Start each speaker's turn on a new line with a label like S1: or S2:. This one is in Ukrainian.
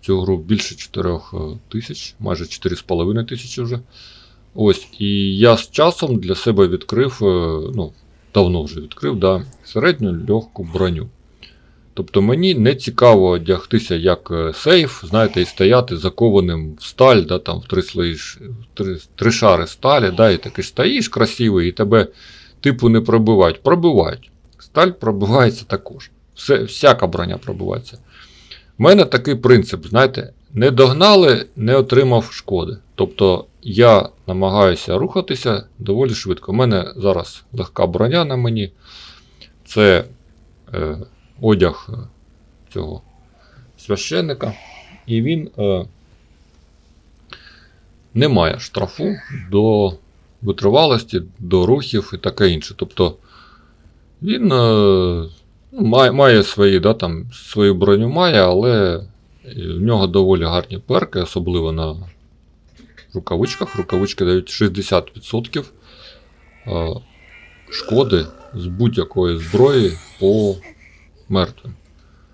S1: цю гру більше 4 тисяч, майже 4,5 тисячі вже. Ось, і я з часом для себе відкрив, е, ну, давно вже відкрив, да, середню легку броню. Тобто мені не цікаво одягтися як е, сейф, знаєте, і стояти закованим в сталь, да, там, в три, слої, три, три шари сталі, да, і таки стоїш красивий, і тебе типу не пробивають. Пробивають. Сталь пробивається також. Все, всяка броня пробивається. У мене такий принцип, знаєте, не догнали, не отримав шкоди. Тобто я намагаюся рухатися доволі швидко. У мене зараз легка броня на мені. Це е, одяг е, цього священника. І він е, не має штрафу до витривалості, до рухів і таке інше. Тобто він е, має, має свої, да, там, свою броню має, але е, в нього доволі гарні перки, особливо на рукавичках. Рукавички дають 60% е, шкоди з будь-якої зброї по мертвим.